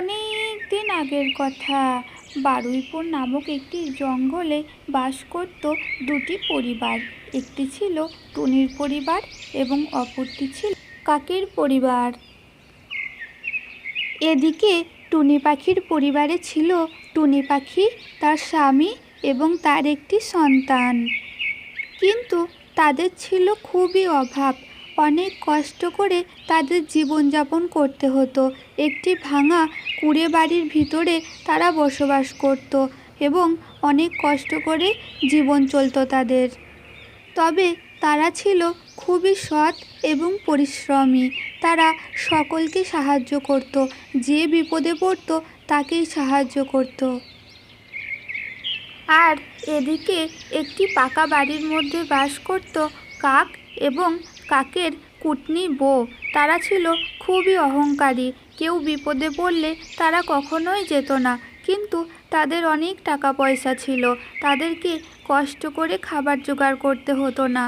অনেক দিন আগের কথা। বারুইপুর নামক একটি জঙ্গলে বাস করত দুটি পরিবার। একটি ছিল টুনির পরিবার এবং অপরটি ছিল কাকের পরিবার। এদিকে টুনি পাখির পরিবারে ছিল টুনি পাখি, তার স্বামী এবং তার একটি সন্তান। কিন্তু তাদের ছিল খুবই অভাব। অনেক কষ্ট করে তাদের জীবনযাপন করতে হতো। একটি ভাঙা কুড়ে বাড়ির ভিতরে তারা বসবাস করত এবং অনেক কষ্ট করে জীবন চলতো তাদের। তবে তারা ছিল খুবই সৎ এবং পরিশ্রমী। তারা সকলকে সাহায্য করত, যে বিপদে পড়তো তাকেই সাহায্য করতো। আর এদিকে একটি পাকা বাড়ির মধ্যে বাস করত কাক এবং কাকের কুটনি বউ। তারা ছিল খুবই অহংকারী। কেউ বিপদে পড়লে তারা কখনোই যেত না। কিন্তু তাদের অনেক টাকা পয়সা ছিল। তাদেরকে কষ্ট করে খাবার জোগাড় করতে হতো না।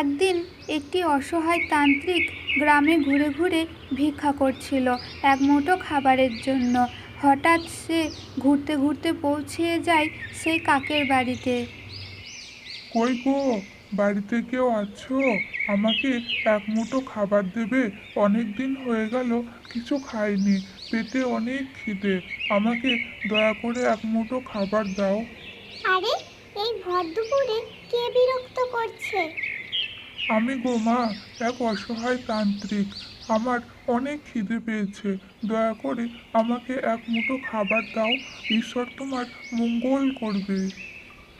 একদিন একটি অসহায় তান্ত্রিক গ্রামে ঘুরে ঘুরে ভিক্ষা করছিল এক মুঠো খাবারের জন্য। হঠাৎ সে ঘুরতে ঘুরতে পৌঁছে যায় সেই কাকের বাড়িতে। কই বাড়িতে কেউ আছো? আমাকে এক মুঠো খাবার দেবে। অনেক দিন হয়ে গেল কিছু খাইনি। পেটে অনেক খিদে। আমাকে দয়া করে এক মুঠো খাবার দাও। আরে এই ভর দুপুরে কে বিরক্ত করছে? আমি গো মা এক অসহায় তান্ত্রিক। আমার অনেক খিদে পেয়েছে। দয়া করে আমাকে এক মুঠো খাবার দাও। ঈশ্বর তোমার মঙ্গল করবে।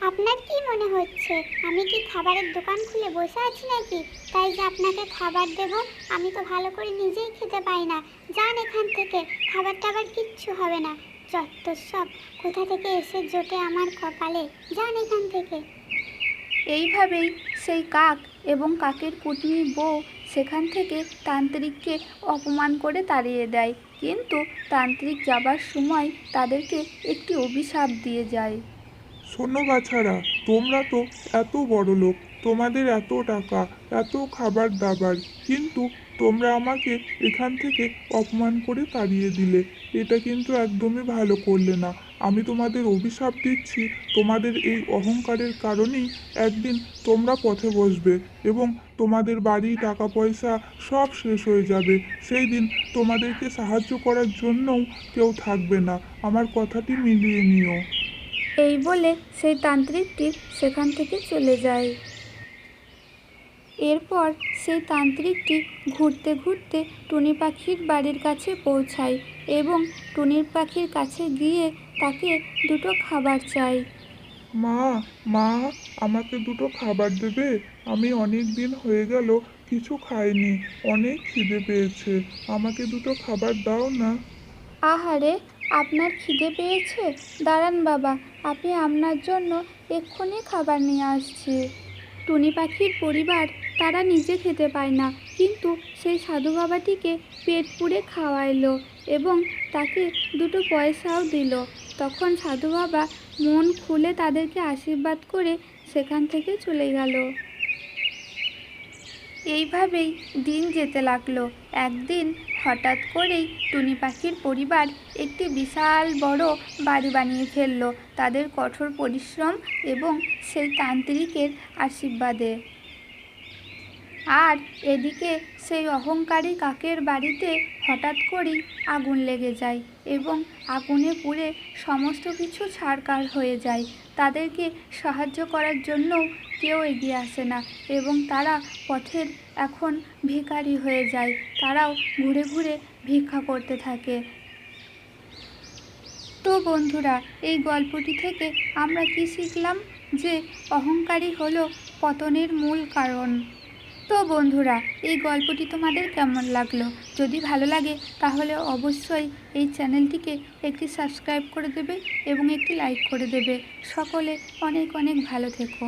আপনার কি মনে হচ্ছে? আমি কি খাবারের দোকান খুলে বসে আছি নাকি? তাই যে আপনাকে খাবার দেব, আমি তো ভালো করে নিজেই খেতে পাই না। যান এখান থেকে খাবার টাবার কিচ্ছু হবে না। যত সব, কোথা থেকে এসে জোটে আমার কপালে? যান এখান থেকে। এইভাবেই সেই কাক এবং কাকের কুটনি বউ সেখান থেকে তান্ত্রিককে অপমান করে তাড়িয়ে দেয়। কিন্তু তান্ত্রিক যাবার সময় তাদেরকে একটি অভিশাপ দিয়ে যায়। শোনো বাছারা, তোমরা তো এত বড় লোক, তোমাদের এত টাকা, এত খাবার দাবার, কিন্তু তোমরা আমাকে এখান থেকে অপমান করে তাড়িয়ে দিলে। এটা কিন্তু একদমই ভালো করলে না। আমি তোমাদের অভিশাপ দিচ্ছি, তোমাদের এই অহংকারের কারণেই একদিন তোমরা পথে বসবে এবং তোমাদের বাড়ি টাকা পয়সা সব শেষ হয়ে যাবে। সেই দিন তোমাদেরকে সাহায্য করার জন্যও কেউ থাকবে না। আমার কথাটি মিলিয়ে নিও। এই বলে সেই তান্ত্রিকটি সেখান থেকে চলে যায়। এরপর সেই তান্ত্রিকটি ঘুরতে ঘুরতে টুনি পাখির বাড়ির কাছে পৌঁছায় এবং টুনির পাখির কাছে গিয়ে তাকে দুটো খাবার চাই মা মা আমাকে দুটো খাবার দেবে? আমি অনেক দিন হয়ে গেল কিছু খাইনি অনেক খিদে পেয়েছে। আমাকে দুটো খাবার দাও না। আহারে আপনার খিদে পেয়েছে? দাঁড়ান বাবা আমি আপনার জন্য এক্ষুনি খাবার নিয়ে আসছি। টুনি পাখির পরিবার, তারা নিজে খেতে পায় না, কিন্তু সেই সাধু বাবাটিকে পেট পুড়ে খাওয়াইলো এবং তাকে দুটো পয়সাও দিল। তখন সাধু বাবা মন খুলে তাদেরকে আশীর্বাদ করে সেখান থেকে চলে গেল। এইভাবেই দিন যেতে লাগল। একদিন হঠাৎ করেই টুনি পাখির পরিবার একটি বিশাল বড় বাড়ি বানিয়ে ফেলল। তাদের কঠোর পরিশ্রম এবং সেই তান্ত্রিকের আশীর্বাদে। আর এদিকে সেই অহংকারী কাকের বাড়িতে হঠাৎ করেই আগুন লেগে যায় এবং আগুনে পুড়ে সমস্ত কিছু ছাড়কার হয়ে যায়। তাদেরকে সাহায্য করার জন্য কেউ এগিয়ে আসে না এবং তারা পথের এখন ভিখারি হয়ে যায়। তারাও ঘুরে ঘুরে ভিক্ষা করতে থাকে। তো বন্ধুরা, এই গল্পটি থেকে আমরা কি শিখলাম? যে অহংকারী হলো পতনের মূল কারণ। তো বন্ধুরা, এই গল্পটি তোমাদের কেমন লাগল? যদি ভালো লাগে, তাহলে অবশ্যই এই চ্যানেলটিকে একটি সাবস্ক্রাইব করে দেবে এবং একটি লাইক করে দেবে। সকলে অনেক অনেক ভালো থেকো।